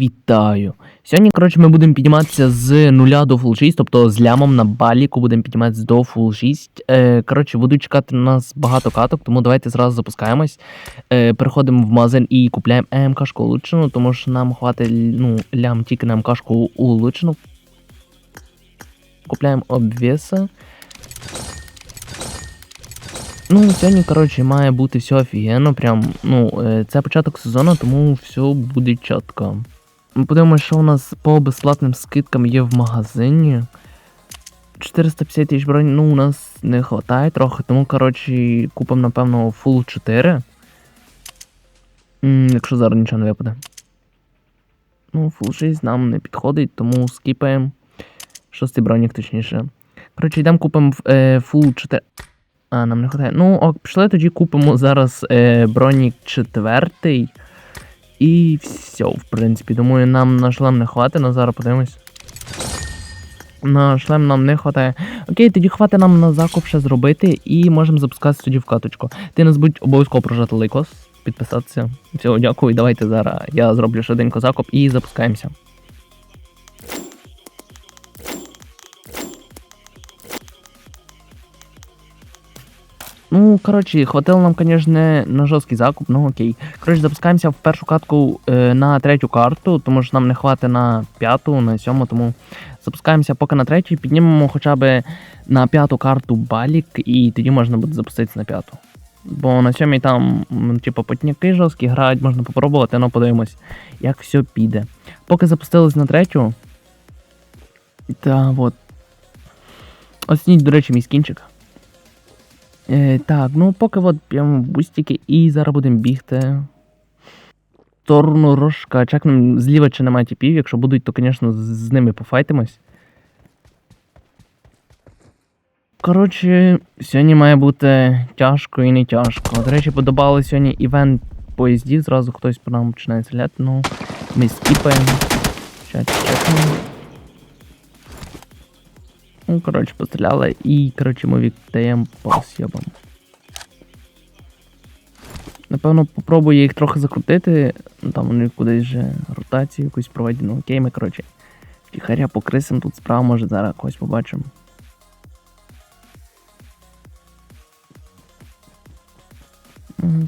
Вітаю! Сьогодні, коротше, ми будемо підніматися з нуля до full 6, тобто з лямом на баліку будемо підніматися до full 6. Е, коротше, будуть чекати на нас багато каток, тому давайте зразу запускаємось. Е, переходимо в магазин і купляємо МКшку улучшену, тому що нам хватить ну, лям тільки на МКшку улучшену. Купляємо обвеса. Ну, сьогодні, коротше, має бути все офігенно. Прям, ну, е, це початок сезону, тому все буде чітко. Ми подивимося, що у нас по безплатним скидкам є в магазині. 450 тисяч бронь, ну, у нас не вистачає трохи, тому, коротше, купимо, напевно, Full 4. М, якщо зараз нічого не випаде. Ну, Full 6 нам не підходить, тому скіпаємо. Шостий бронік, точніше. Коротше, йдемо купимо е, Full 4. А, нам не вистачає. Ну, ок, пішли тоді купимо зараз е, бронік четвертий. І все, в принципі. Думаю, нам на шлем не хватить, але зараз подивимось. На шлем нам не вистачає. Окей, тоді хватить нам на закуп ще зробити і можемо запускати тоді в каточку. Ти не забудь обов'язково прожати лайкос, підписатися. Всього дякую, давайте зараз я зроблю швиденько закуп і запускаємося. Ну, коротше, хватило нам, конечно, на жорсткий закуп, ну окей. Коротше, запускаємося в першу катку е, на третю карту, тому що нам не хватить на п'яту, на сьому, тому запускаємося поки на третю, піднімемо хоча б на п'яту карту балік, і тоді можна буде запуститися на п'яту. Бо на сьомій там, типу, потняки жорсткі грають, можна попробувати, ну подивимось, як все піде. Поки запустились на третю. Та от. Оцініть, до речі, мій скінчик. Е, так, ну поки от п'ємо бустики і зараз будемо бігти. В рожка. Чекнемо зліва чи немає тіпів. Якщо будуть, то, звісно, з, ними пофайтимось. Коротше, сьогодні має бути тяжко і не тяжко. До речі, подобали сьогодні івент поїздів. Зразу хтось по нам починає стріляти. Ну, ми скіпаємо. Чат чекнемо. Ну, коротше, постріляли і, коротше, ми віддаємо по сьобам. Напевно, попробую їх трохи закрутити. Ну, Там вони кудись вже ротацію якусь проводять. Ну окей, ми, коротше. Тихаря по крисам тут справа, може зараз когось побачимо.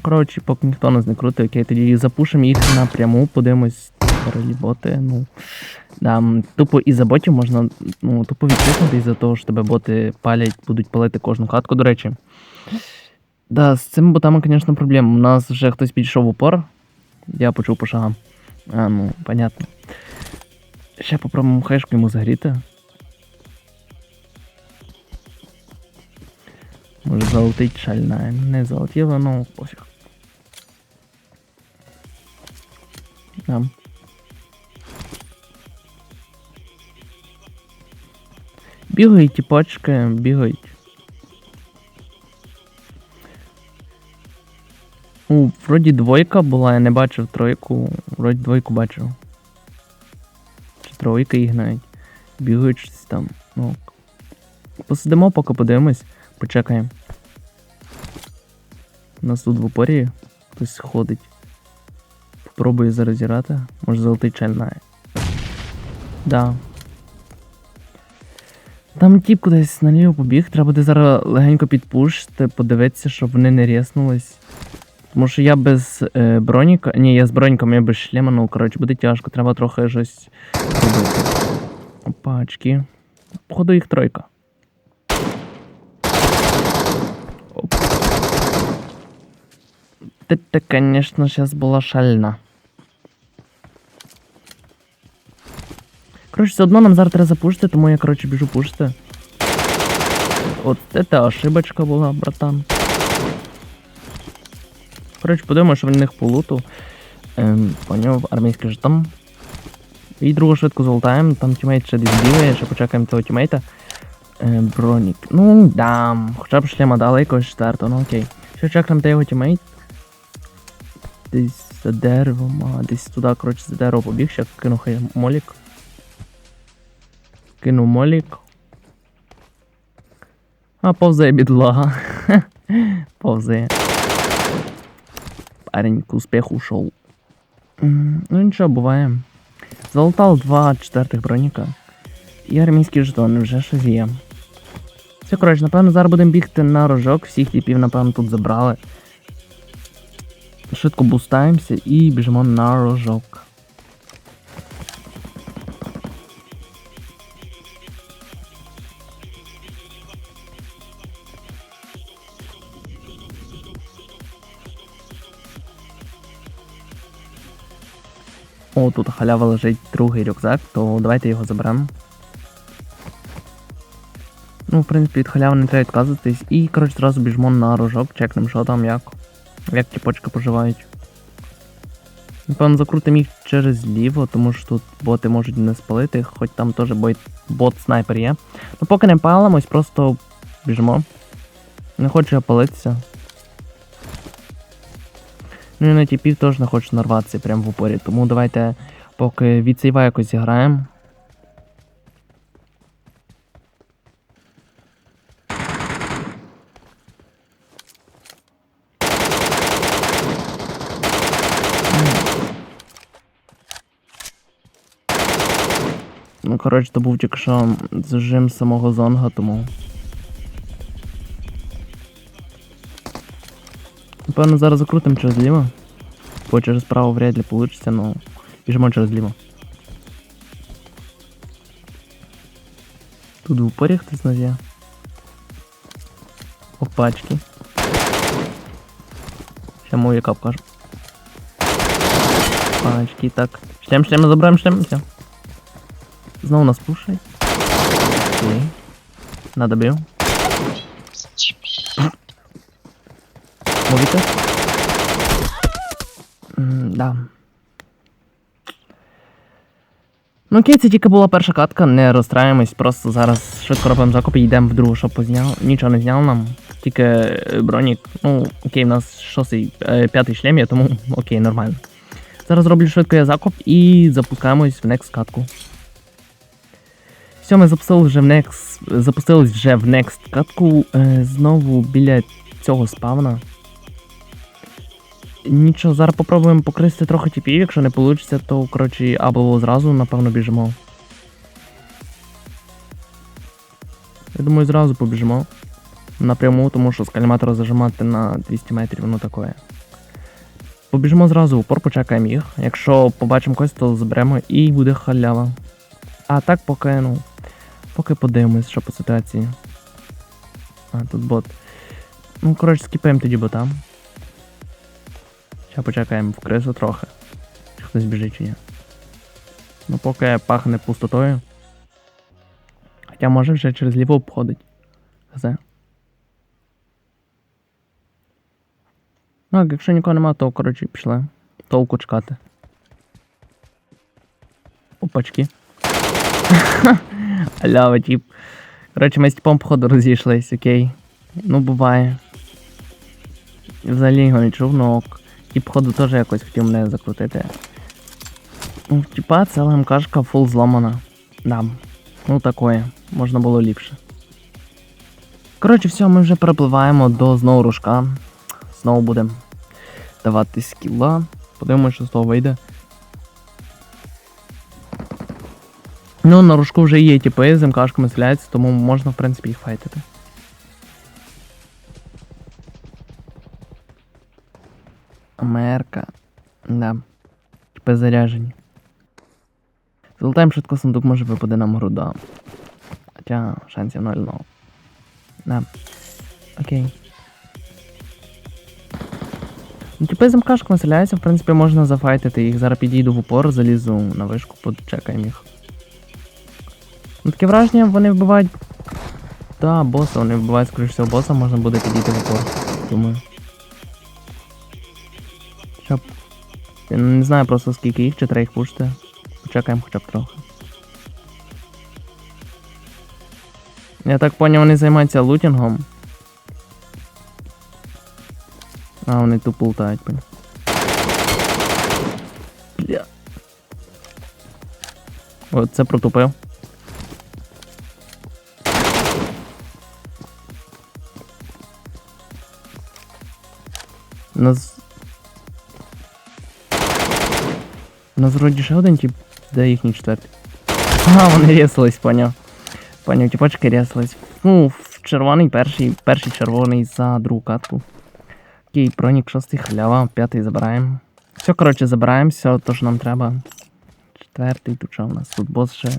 Коротше, поки ніхто нас не крутить, окей, тоді запушимо їх напряму, подивимось переліботи. Ну, да, тупо із-за ботів можна ну, тупо відтиснути із-за того, що тебе боти палять, будуть палити кожну хатку, до речі. Да, з цими ботами, звісно, проблема. У нас вже хтось підійшов в упор. Я почув по шагам. А, ну, понятно. Ще попробуємо хешку йому загріти. Може залетить шальна. Не залетіло, ну пофіг. Там. Бігають ті пачки, бігають. У, вроді двойка була, я не бачив тройку. Вроді двойку бачив. Чи тройка їх навіть. Бігають щось там. Ну. Посидимо, поки подивимось, почекаємо. У нас тут в упорі хтось ходить. Попробую зараз зірати. Може залетить чальна. Да. Там тіп кудись наліво побіг, треба буде зараз легенько підпушити, подивитися, щоб вони не ріснулись. Тому що я без е, броніка. Ні, я з броніком, я без шлема, ну коротше, буде тяжко, треба трохи щось робити. Опачки. Походу їх тройка. Оп. Ти, конечно, зараз була шальна. Коротше, все одно нам зараз треба запушити, тому я, коротше, біжу пушити. От це ошибочка була, братан. Коротше, подивимося, що в них по луту. Ем, поняв, армійський жетон. І другу швидко золотаємо, там тімейт ще десь бігає, ще почекаємо того тімейта. Ем, бронік. Ну, дам. Хоча б шлема дали якогось четвертого, ну окей. Ще чекнемо, де його тімейт. Десь за деревом, а десь туди, коротше, за дерево побіг, ще кину молік. Кину молік. А, повзає бідлага. повзає. Парень к успеху ушел. Ну нічого, буває. Залутав два четвертих броніка. І армійські жетони вже щось є. Все, коротше, напевно, зараз будемо бігти на рожок. Всіх типів, напевно, тут забрали. Швидко бустаємося і біжимо на рожок. О, тут халява лежить другий рюкзак, то давайте його заберемо. Ну, в принципі, від халяви не треба відказуватись. І, коротше, зразу біжмо на рожок, чекнемо, що там, як. Як ті почки поживають. Напевно, закрутимо їх через ліво, тому що тут боти можуть не спалити, хоч там теж бот, бот снайпер є. Ну поки не палимось, просто біжимо. Не хочу я палитися. Ну і на тіпів теж не хочу нарватися прямо в упорі, тому давайте поки від сейва якось зіграємо. Ну, коротше, то був тільки що зажим самого зонга, тому. Напевно, зараз закрутимо через ліво. Бо через право вряд ли получиться, ну. Біжимо через ліво. Тут в упорі хтось нас. Опачки. Ще мою яка покажу. Пачки, так. Шлем, шлем, забираємо шлем, все. Знову нас пушать. Окей. Надо бив. Мовіте? М, Да. Ну окей, це тільки була перша катка, не розстраюємось, просто зараз швидко робимо закуп і йдемо в другу, щоб позняв. Нічого не зняв нам, тільки е, бронік. Ну, окей, в нас шостий, е, п'ятий шлем є, тому окей, нормально. Зараз роблю швидко я закуп і запускаємось в next катку. Все, ми запустили вже в next, запустились вже в next катку е, знову біля цього спавна. Нічого, зараз попробуємо покрити трохи тіпів, якщо не вийде, то коротше або зразу, напевно, біжимо. Я думаю, зразу побіжимо. Напряму, тому що з зажимати на 200 метрів, воно таке. Побіжимо зразу, в упор почекаємо їх. Якщо побачимо когось, то заберемо і буде халява. А так поки, ну. Поки подивимось, що по ситуації. А, тут бот. Ну, коротше, скіпаємо тоді бота. Ще почекаємо в крису трохи. Чи хтось біжить чи ні. Ну, поки пахне пустотою. Хоча може вже через ліво обходить. Хз. Ну, якщо нікого нема, то коротше пішли. Толку чекати. Опачки. Алява, тип. Коротше, ми з типом походу розійшлись, окей. Ну, буває. Взагалі його не чув, но ок. Тип, походу, теж якось хотів мене закрутити. Ну, типа, це ЛМКшка фул зламана. Да. Ну такое. Можна було ліпше. Коротше, все, ми вже перепливаємо до знову ружка. Знову будемо давати скіла. Подивимось, що з того вийде. Ну, на ружку вже є типи, з МКшками стріляються, тому можна, в принципі, їх файтити. Америка. Да. Типи заряжені. Золотаємо швидко сундук, може випаде нам груда. Хоча шансів 0 0 Да. Окей. Ну, типи з МКшками стріляються, в принципі, можна зафайтити їх. Зараз підійду в упор, залізу на вишку, почекаємо їх. Ну, таке враження, вони вбивають. Та, боса, вони вбивають, скоріш всього, боса, можна буде підійти в упор. Думаю. Не знаю просто скільки їх, чи треба їх пушити. Почекаємо хоча б трохи. Я так поняв, вони займаються лутінгом. А, вони тупо лутають, поняв. Бля. От це протупив. Нас. Нас вроді ще один тип Де їхній четвертий? Ага, вони рісались, поняв. Поняв, тіпочки рісались. Ну, червоний перший, перший червоний за другу катку. Окей, бронік шостий халява, п'ятий забираємо. Все, коротше, забираємо, все, то, що нам треба. Четвертий, тут що у нас? Тут бос ще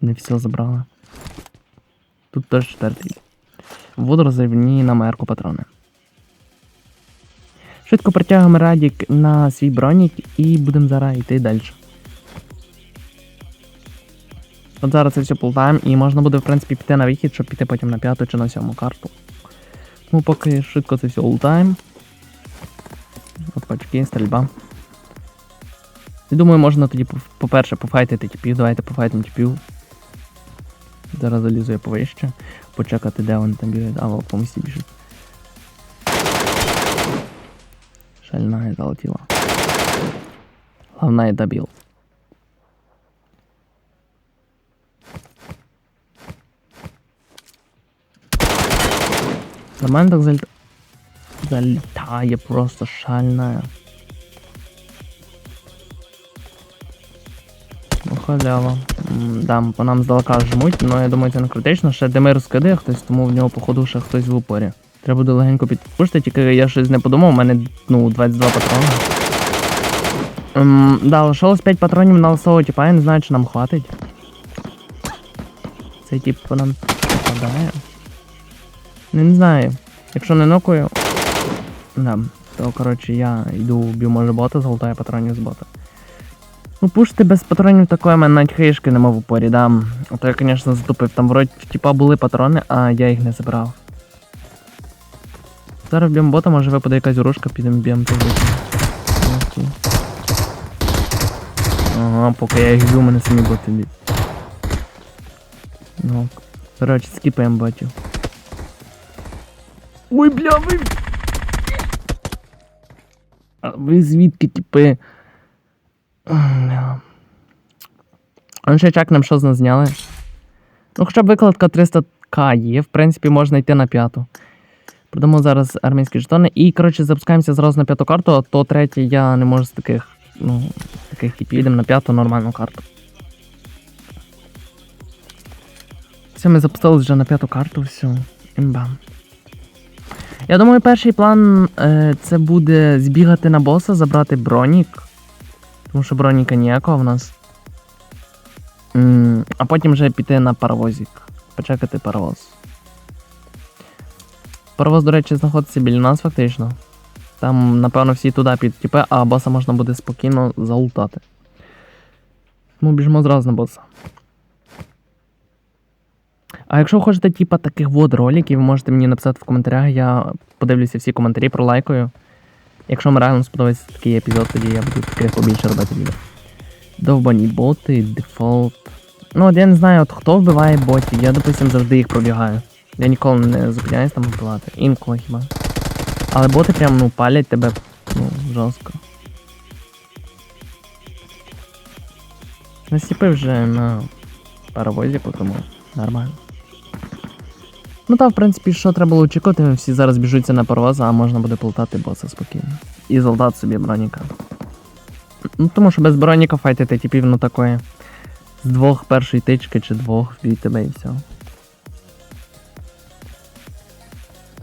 не все забрали. Тут теж четвертий. Водорозривні на мерку патрони. Швидко притягуємо радік на свій бронік і будемо зараз йти далі. От зараз це все полтаємо і можна буде, в принципі, піти на вихід, щоб піти потім на п'яту чи на сьому карту. Ну, поки швидко це все ултаємо. Опачки, стрільба. І думаю, можна тоді, по- по-перше, пофайтити типів. Давайте пофайтимо типів. Зараз залізу я повище. Почекати, де вони там бігають. А, во, по місці біжуть. Шальна залетіла. Головна добил. Нормально так залет... залетає просто шальная. Ну, халява. Да, по нам здалека жмуть, але я думаю, це не критично. Ще Демир скидає хтось, тому в нього, походу, ще хтось в упорі. Треба буде легенько підпушити, тільки я щось не подумав, у мене ну, 22 патрони. Ем, да, лишилось 5 патронів на лисого типа, я не знаю, чи нам хватить. Цей тип по нам попадає. Ну, не знаю. Якщо не нокую. Да, то коротше я йду вб'ю може бота, золотаю патронів з бота. Ну пушити без патронів такої, мене навіть хаєшки нема в упорі, да. Ото я, звісно, затупив. Там вроді типа були патрони, а я їх не забрав. Зараз б'ємо бота, може випаде якась урушка, підемо б'ємо тут. Ага, поки я їх б'ю, мене самі боти б'ють. Ну, коротше, скіпаємо ботів. Ой, бля, ви... А ви звідки, типи? А ну ще чак нам що з нас? Ну, хоча б викладка 300к є, в принципі, можна йти на п'яту. Продамо зараз армійські жетони. І, коротше, запускаємося зразу на п'яту карту, а то третє я не можу з таких, ну, таких типів. Їдемо на п'яту нормальну карту. Все, ми запустились вже на п'яту карту, все. Імба. Я думаю, перший план е, це буде збігати на боса, забрати бронік. Тому що броніка ніякого в нас. М, а потім вже піти на паровозик. Почекати паровоз. Паровоз, до речі, знаходиться біля нас фактично. Там, напевно, всі туди підуть, тіпе, а боса можна буде спокійно залутати. Тому біжимо зразу на боса. А якщо ви хочете, типа, таких вот роликів, ви можете мені написати в коментарях, я подивлюся всі коментарі, пролайкаю. Якщо вам реально сподобається такий епізод, тоді я буду таких побільше робити відео. Довбані боти, дефолт. Ну, от я не знаю, от хто вбиває ботів, я, допустим, завжди їх пробігаю. Я ніколи не зупиняюсь там вбивати. Інколи хіба. Але боти прям ну палять тебе ну, жорстко. Насіпив вже на паровозі, тому нормально. Ну та, в принципі, що треба було очікувати, всі зараз біжуться на паровоз, а можна буде плутати боса спокійно. І залдати собі броніка. Ну тому що без броніка файтити типів, ну такої. З двох першої тички чи двох вб'ють тебе і все.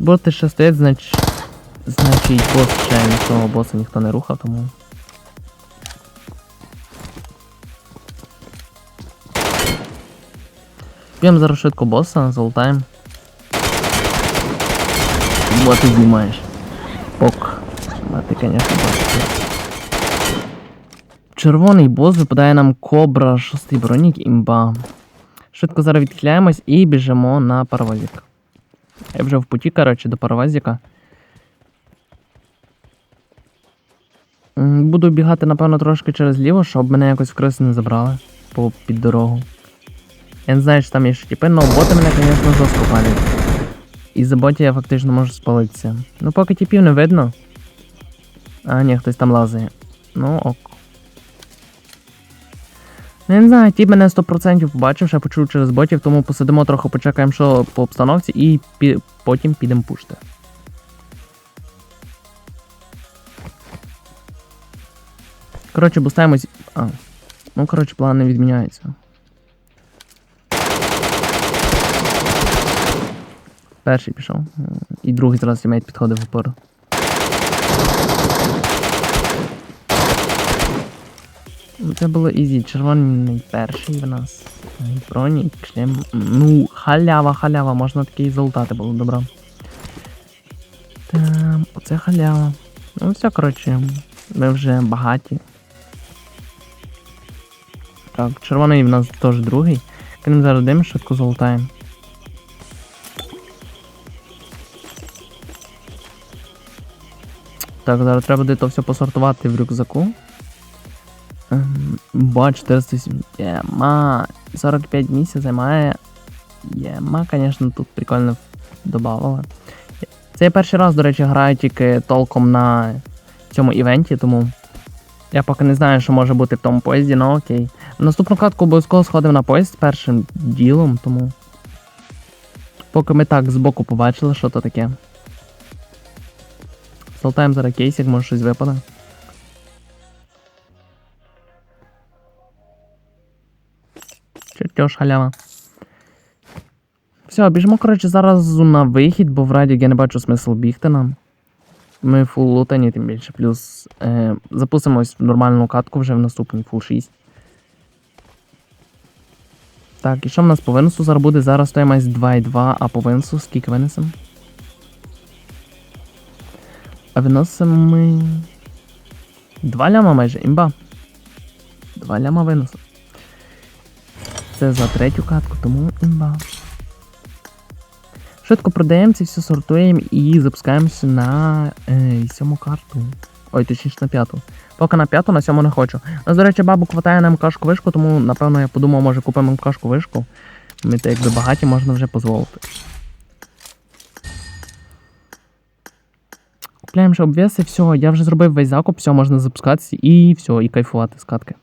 Боти ще стоять, значить. Значить, бос ще нічого боса ніхто не рухав, тому. Б'ємо зараз швидко боса, залутаємо. Бо ти знімаєш. Ок. А ти, конечно, бачиш. Червоний бос випадає нам кобра, шостий бронік, імба. Швидко зараз відхиляємось і біжимо на паровозик. Я вже в путі, коротше, до паровозика. М, Буду бігати, напевно, трошки через ліво, щоб мене якось в криси не забрали по під дорогу. Я не знаю, що там є ще тіпи, але боти мене, звісно, жорстко палять. І за боті я фактично можу спалитися. Ну, поки тіпів не видно. А, ні, хтось там лазає. Ну, ок. Ну, не знаю, ті мене 100% побачив, ще почув через ботів, тому посидимо трохи, почекаємо, що по обстановці, і пі- потім підемо пушти. Коротше, бустаємось. А. Ну, коротше, план не відміняється. Перший пішов. І другий зараз тімейт підходив в опору. Це було ізі. Червоний перший в нас. Бронік, шлем. Ну, халява, халява, можна такий залутати було, добро. Там, оце халява. Ну все, коротше, ми вже багаті. Так, червоний в нас теж другий. Крім зараз дим, швидко золотаємо. Так, зараз треба буде то все посортувати в рюкзаку. Ба, 407. Єма. 45 місяців займає. Єма, звісно, тут прикольно додавали. Це я перший раз, до речі, граю тільки толком на цьому івенті, тому я поки не знаю, що може бути в тому поїзді, ну окей. Наступну катку обов'язково сходив на поїзд першим ділом, тому. Поки ми так збоку побачили, що то таке. Золтаємо зараз кейсик, може щось випаде. Чертеж халява. Все, біжимо, коротше, зараз на вихід, бо в раді я не бачу смисл бігти нам. Ми фул лутані, тим більше. Плюс е, запустимось в нормальну катку вже в наступній фул 6. Так, і що в нас по виносу зараз буде? Зараз стоїмось 2,2, а по виносу скільки винесемо? А виносимо ми. 2 ляма майже, імба. 2 ляма виносу. Це за третю катку, тому імба. Швидко продаємо це все сортуємо і запускаємося на е, сьому карту. Ой, точніше на п'яту. Поки на п'яту, на сьому не хочу. У нас, до речі, бабу хватає на МКшку вишку, тому напевно я подумав, може купимо МКшку вишку. Ми так якби багаті можна вже дозволити. Купляємо ще обвеси, все, я вже зробив весь закуп, все, можна запускатися і все, і кайфувати з катки.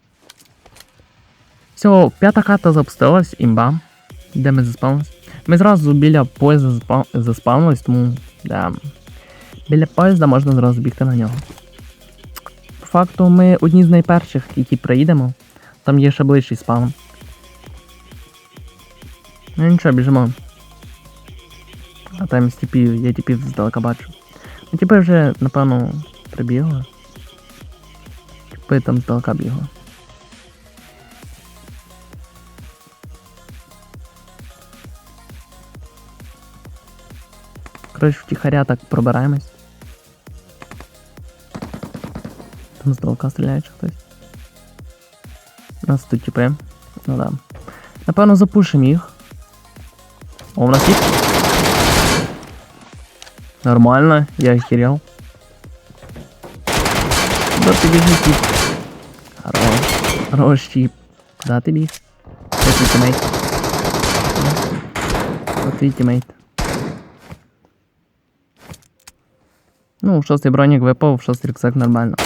Все, п'ята карта запустилась, імба. Де ми заспавнились? Ми зразу біля поїзда заспав... тому да. Біля поїзда можна зразу бігти на нього. По факту ми одні з найперших, які приїдемо. Там є ще ближчий спаун. Ну нічого, біжимо. А там з типів, я типів здалека бачу. Ну типи вже, напевно, прибігли. Типи там здалека бігли. Коротше, втіхаря так пробираємось. Там здалека стріляє чи хтось. У нас тут типи. Ну да. Напевно, запушимо їх. О, у нас є. Нормально, я охерел. Куда ты бежишь, тип? Хорош. Хорош, тип. Куда ты бег? Вот твой тиммейт. Вот твій тиммейт. Ну, шостий бронік випав, шостий рюкзак нормально.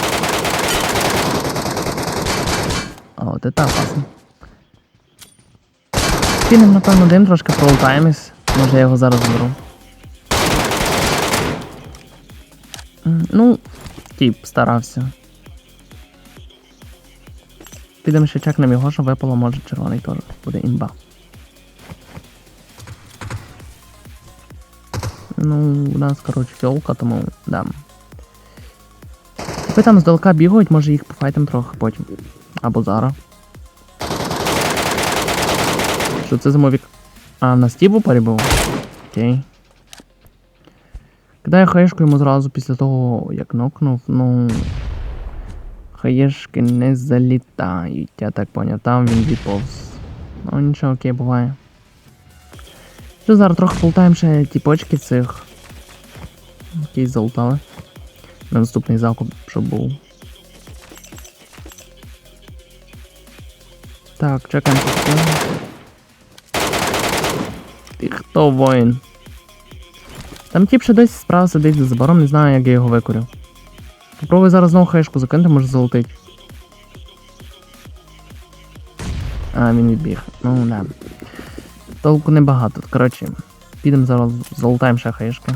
А от це опасно. Кинем, напевно, дим трошки пролутаємось. Може я його зараз зберу. Ну, тип, старався. Підемо ще чекнемо його, що випало, може червоний теж буде імба. Ну, у нас, коротше, фіолка, тому да. Ви там здалека бігають, може їх пофайтим трохи потім. Або зараз. Що це за мовік? А, на стіву перебув? Окей. Кидаю хаєшку йому зразу після того, як нокнув, ну. Хаєшки не залітають, я так поняв. Там він відповз. Ну нічого, окей, буває. Що зараз трохи полтаємо ще тіпочки цих. Окей, залутали. На наступний закуп, щоб був. Так, чекаємо тут. Ти хто воїн? Там тип ще десь справа сидить за забором, не знаю, як я його викурю. Попробуй зараз знову хаєшку закинути, може залетить. А, він відбіг. Ну да. Толку небагато. Коротше, підемо зараз залутаємо ще хаєшки.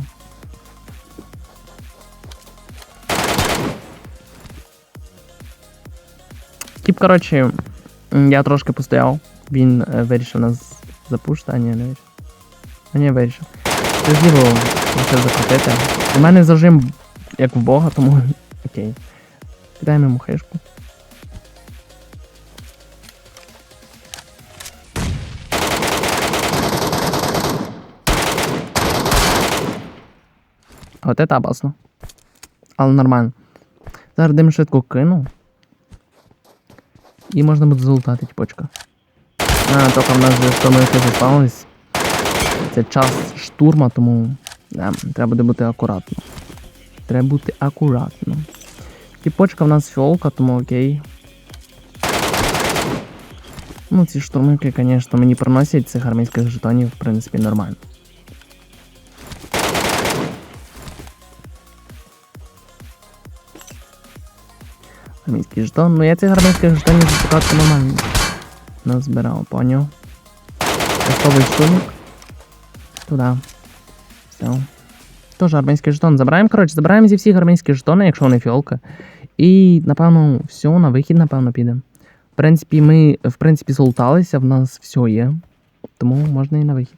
Тип, коротше, Я трошки постояв. Він е, вирішив нас запушити, а ні, не вирішив. А ні, вирішив. Це зліво вирішив закрутити. У мене зажим як в Бога, тому окей. Кидаємо йому хишку. А От це опасно. Але нормально. Зараз дим швидко кину. І можна буде залутати тіпочка. А, тільки в нас вже штурмовики заспавнились. Це час штурма, тому да, треба буде бути акуратно. Треба бути акуратно. Тіпочка в нас фіолка, тому окей. Ну, ці штурмики, звісно, мені приносять цих армійських жетонів, в принципі, нормально. Армійський жетон. Ну я цих армійських жетонів за покатку нормально назбирав, поняв. Готовий штурмик. Туди. Все. Тоже армійський жетон. Забираємо, коротше, забираємо зі всіх армійських жетони, якщо вони фіолка. І, напевно, все, на вихід, напевно, підемо. В принципі, ми, в принципі, золоталися, в нас все є. Тому можна і на вихід.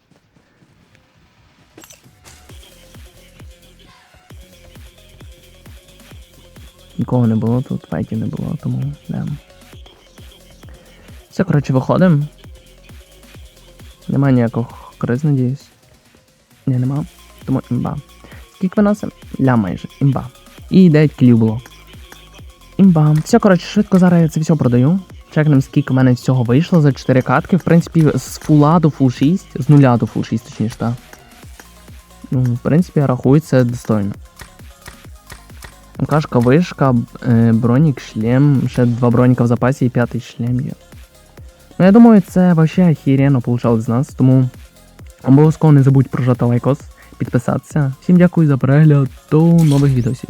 Нікого не було тут, файтів не було, тому да. Все, коротше, виходимо. Нема ніяких криз, надіюсь. Ні, нема. Тому імба. Скільки виносимо? Ля майже. Імба. І 9 кілів було. Імба. Все, коротше, швидко зараз я це все продаю. Чекнем, скільки в мене всього вийшло за 4 катки. В принципі, з фула до фул 6, з нуля до фул 6, точніше, так. Ну, в принципі, рахується достойно. Кашка, вишка, е, бронік, шлем, ще два броніка в запасі і п'ятий шлем є. Ну, я думаю, це вообще охеренно получалось з нас, тому обов'язково не забудь прожати лайкос, підписатися. Всім дякую за перегляд, до нових відосів.